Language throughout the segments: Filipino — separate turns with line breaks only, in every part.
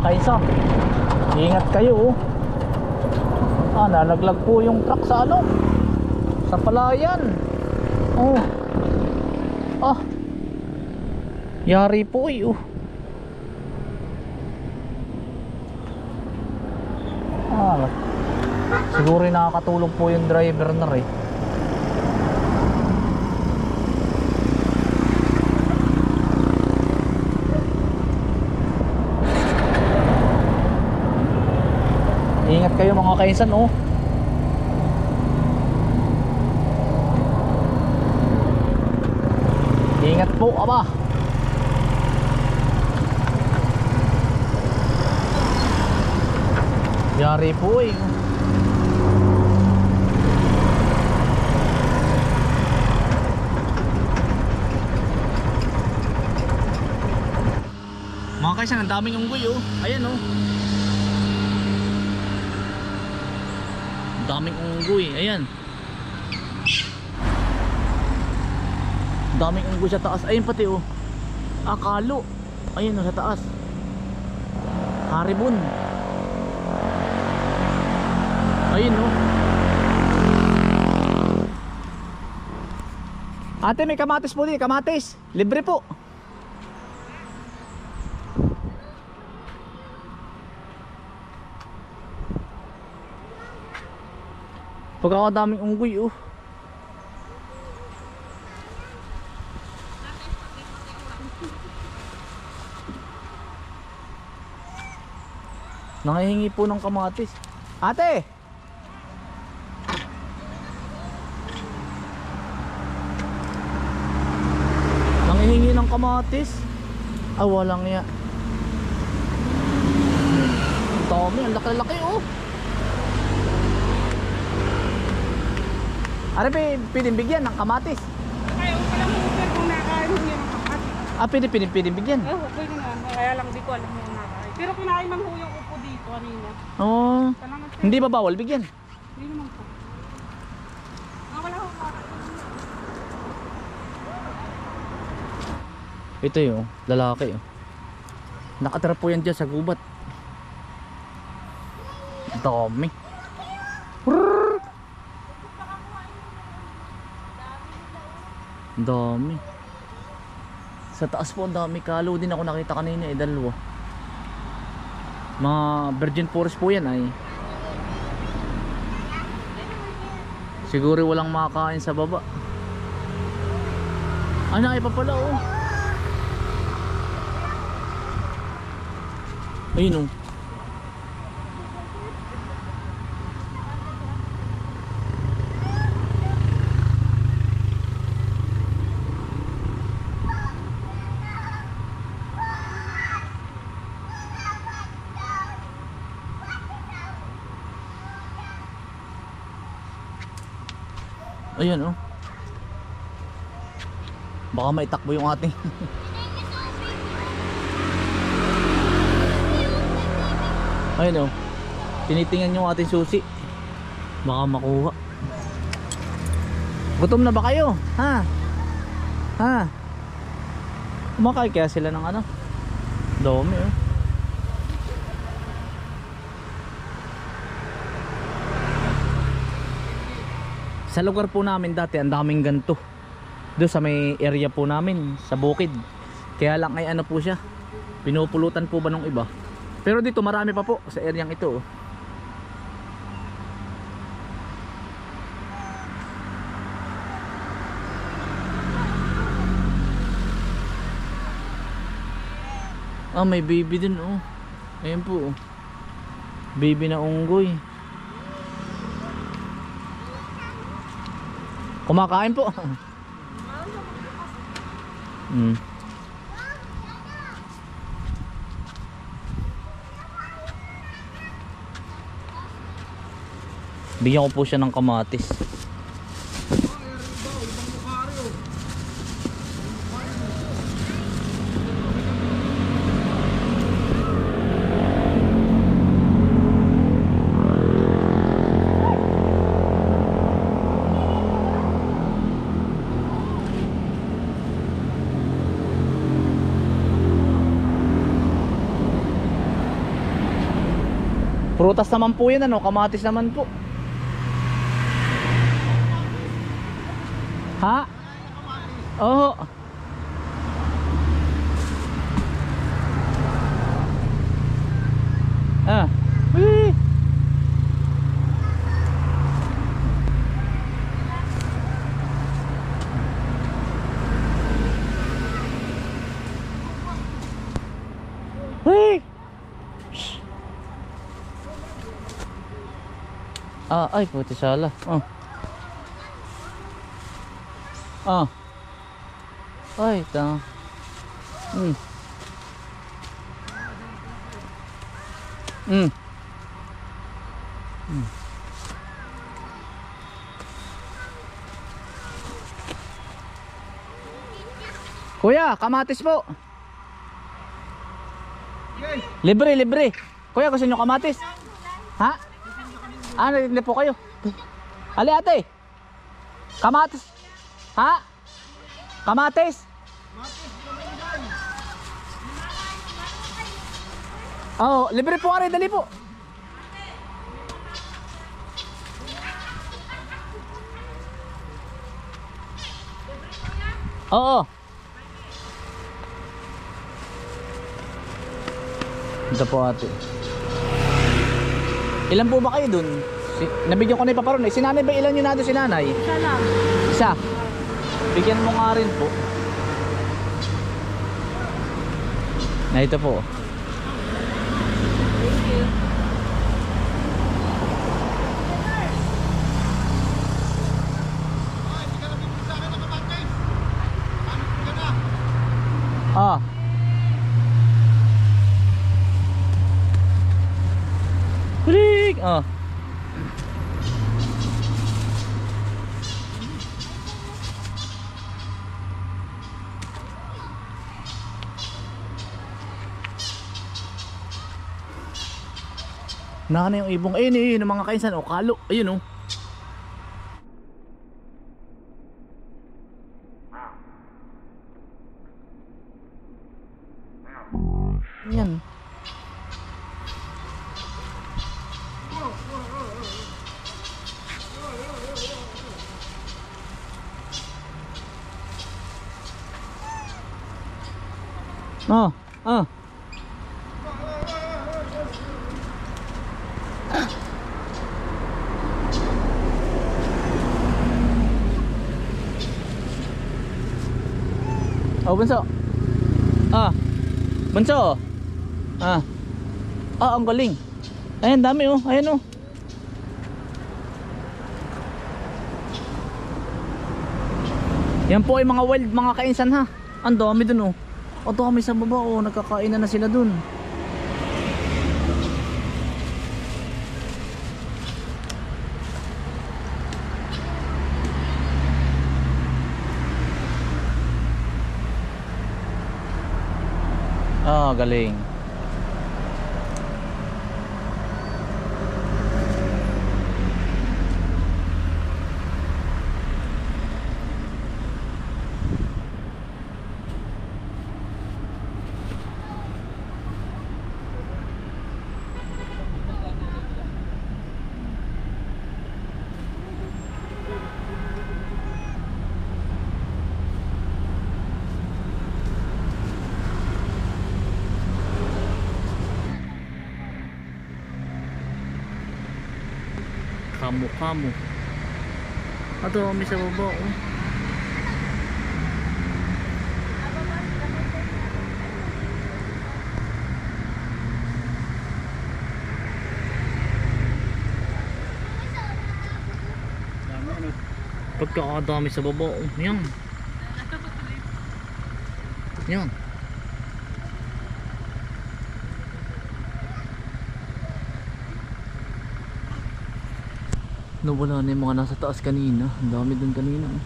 mga kaisa. Ingat kayo oh. Ah, nalaglag po yung truck sa ano? Sa palayan. Oh. Ah. Yari po eh oh. Ah, siguro nakakatulog po yung driver na rin. Ingat kayo mga kaisan oh. Ingat po aba. Yari po eh. Mga kaisan, ang daming unggoy oh. Ayan oh. Daming unggoy. Ayan. Daming unggoy sa taas. Ayun pati oh. Akalo. Ayun oh, sa taas. Haribon. Ayun oh. Ate, may kamatis po din. Kamatis. Libre po. Pagkakadaming unggoy oh. Nangihingi po ng kamatis. Ate! Nangihingi ng kamatis. Ah, walang ya. Dami, ang laki-laki oh. Ano pa pwedeng bigyan ng kamatis?
Kaya ko pala sir kung nakain yan ang kapat.
Ah, pwede, pwede, pwede bigyan.
Eh, okay naman. Kaya lang di ko alam mo nakain. Pero kinain man ho yung upo dito kanina.
Oh,
Salamat sir.
hindi ba bawal bigyan?
Hindi naman po. Ah, wala ho.
Ito yung lalaki oh. Nakatira po yan dyan sa gubat. Dami. Dami. Sa taas po ang dami kalo din ako nakita kanina eh dalawa. Mga virgin forest po yan ay. Siguro walang makakain sa baba. Ano ay pa pala oh. Ayun oh. Ayun oh. Baka maitakbo yung ating Ayun oh. Tinitingnan yung ating susi. Baka makuha. Gutom na ba kayo? Ha? Ha? Kumakain kaya sila ng ano? Dami oh. Sa lugar po namin dati, ang daming ganto. Doon sa may area po namin, sa bukid. Kaya lang ay ano po siya. Pinupulutan po ba ng iba? Pero dito marami pa po sa areang ito. oh. Ah, may baby din oh. Ayun po oh. Baby na unggoy. Kumakain po. Hmm. Bigyan ko po siya ng kamatis. Prutas naman po yan ano, kamatis naman po. Ha? Oo. Ah. Ah, ay puti sala. Oh. Ah. Ay, ta. Hmm. Hmm. Hmm. Kuya, kamatis po. Libre, libre. Kuya, gusto nyo kamatis? Ha? Ah, nalili po kayo. Ali ate. Kamatis. Ha? Kamatis? Oh, libre po ari, dali po. Oo. Ito po ate. Ilan po ba kayo dun? Si, nabigyan ko na ipaparoon eh. Si nanay ba ilan yun na doon si nanay?
Isa lang.
Isa. Bigyan mo nga rin po. Na ito po.
Thank you.
Ah. Hulik! Ah. Naka na yung ibong. Ayun, ayun, yung mga kainsan. O, kalo. Ayun, oh. Yan. Oh, oh. Oh, bunso. Ah. Bunso. Ah. Ah, ang galing. Ayan, dami oh. Ayan oh. Yan po ay mga wild mga kainsan ha. Ang dami dun oh. O dami sa baba oh. Nagkakain na, na sila dun. Ah, galing. Kamo-kamo. Ato, may sa baba oh. Pagkakadami sa baba oh. Yan. Yan. Nawala na yung mga nasa taas kanina. Ang dami dun kanina. oh.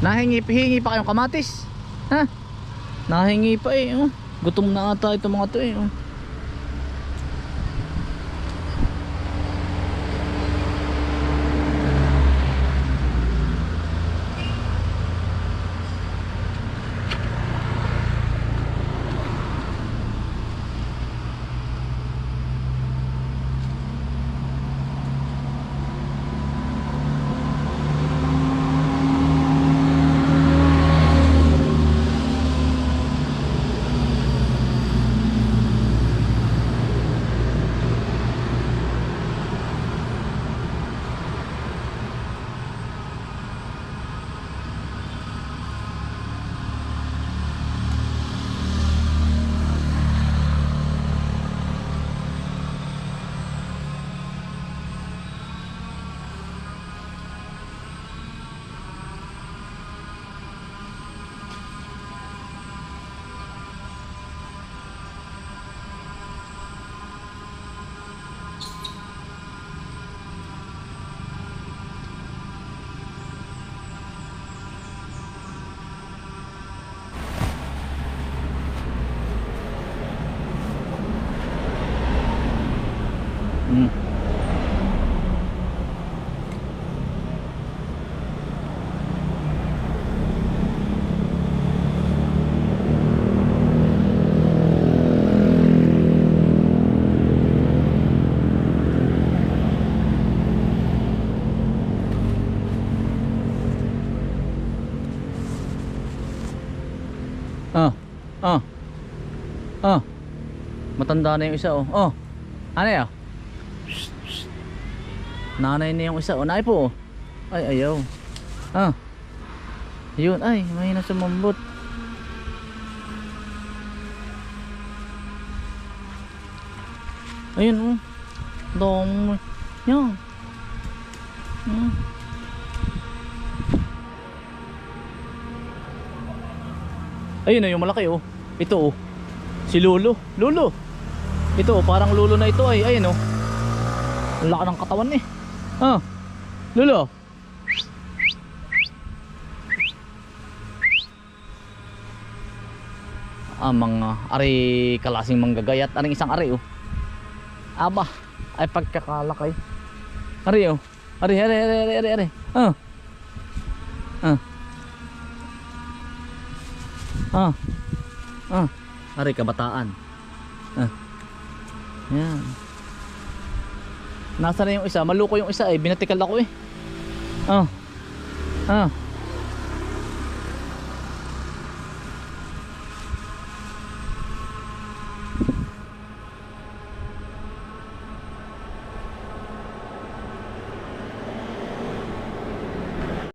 Nahingi hingi pa kayong kamatis. Ha? Nahingi pa eh. Oh. Gutom na ata ito mga to eh. Oh. Mm. Ah. Ah. Ah. Matanda na yung isa oh. Oh. Ano ya? Nanay na yung isa. O, nai po. oh. Ay, ayaw. Ah. Yun. Ay, mahina sumambot. Ayun, oh. Dong. Yan. Hmm. Ayun na yung malaki oh. Ito oh. Si Lolo. Lolo. Ito parang Lolo na ito ay. Ayun oh. Ang laki ng katawan eh. Ah. Lolo. Ah, mga ari kalasing manggagayat. Aring isang ari oh. Aba, ay pagkakalakay. Ari oh. Ari, ari, ari, ari, ari, ari. Ah. Ah. Ah. Ah. Ari kabataan. Ah. Yan. Nasa na yung isa? Maluko yung isa eh. Binatikal ako eh. Ah. Ah.